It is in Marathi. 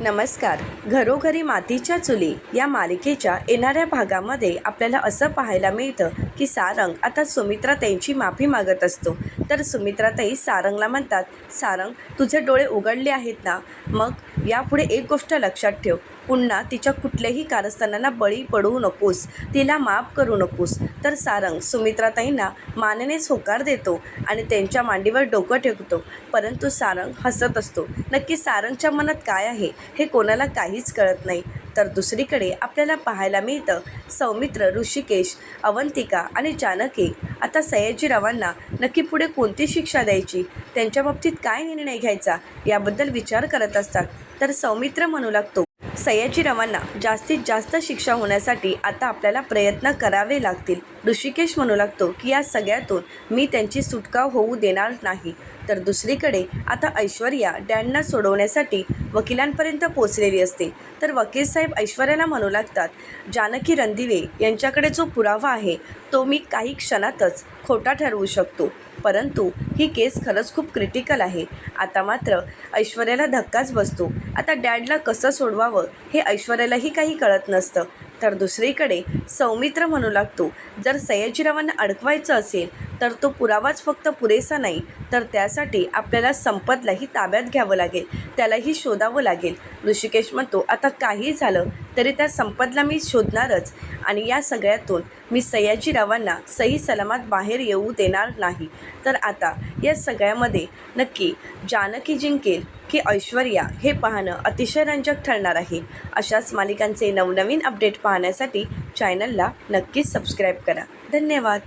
नमस्कार. घरोघरी मातीच्या चुली या मालिकेच्या येणाऱ्या भागामध्ये आपल्याला असं पाहायला मिळतं की सारंग आता सुमित्राताईंची माफी मागत असतो. तर सुमित्राताई सारंगला म्हणतात सारंग तुझे डोळे उघडले आहेत ना? मग यापुढे एक गोष्ट लक्षात ठेव. पुन्हा तिच्या कुठल्याही कारस्थानांना बळी पडू नकोस तिला माफ करू नकोस. तर सारंग सुमित्राताईंना मानेनेच होकार देतो आणि त्यांच्या मांडीवर डोकं ठेवतो. परंतु सारंग हसत असतो. नक्की सारंगच्या मनात काय आहे हे कोणाला काहीच कळत नाही. तर दुसरीकडे आपल्याला पाहायला मिळतं सौमित्र ऋषिकेश अवंतिका आणि जानकी आता सयाजीरावांना नक्की पुढे कोणती शिक्षा द्यायची? त्यांच्या बाबतीत काय निर्णय घ्यायचा? याबद्दल विचार करत असतात. तर सौमित्र म्हणू लागतो सयाजीरावांना जास्तीत जास्त शिक्षा होण्यासाठी आता आपल्याला प्रयत्न करावे लागतील. ऋषिकेश म्हणू लागतो की या सगळ्यातून मी त्यांची सुटका होऊ देणार नाही. तर दुसरीकडे आता ऐश्वर्या डॅनना सोडवण्यासाठी वकिलांपर्यंत पोचलेली असते. तर वकील साहेब ऐश्वर्याला म्हणू लागतात जानकी रणदिवे यांच्याकडे जो पुरावा आहे तो मी काही क्षणातच खोटा ठरवू शकतो. परंतु ही केस खरंच खूप क्रिटिकल आहे. आता मात्र ऐश्वर्याला धक्काच बसतो. आता डॅडला कसं सोडवावं हे ऐश्वर्यालाही काही कळत नसतं. तर दुसरीकडे सौमित्र म्हणू लागतो जर सयाजीरावांना अडकवायचं असेल तर तो पुरावाच फक्त पुरेसा नाही तर त्यासाठी आपल्याला संपतलाही ताब्यात घ्यावं लागेल त्यालाही शोधावं लागेल. ऋषिकेश म्हणतो आता काही झालं तरी त्या संपतला मी शोधणारच आणि या सगळ्यातून मी सयाजीरावांना सही सलामत बाहेर येऊ देणार नाही. तर आता या सगळ्यामध्ये नक्की जानकी जिंकेल की ऐश्वर्या हे पाहणं अतिशय रंजक ठरणार आहे. अशाच मालिकांचे नवनवीन अपडेट पाहण्यासाठी चॅनलला नक्कीच सबस्क्राईब करा. धन्यवाद.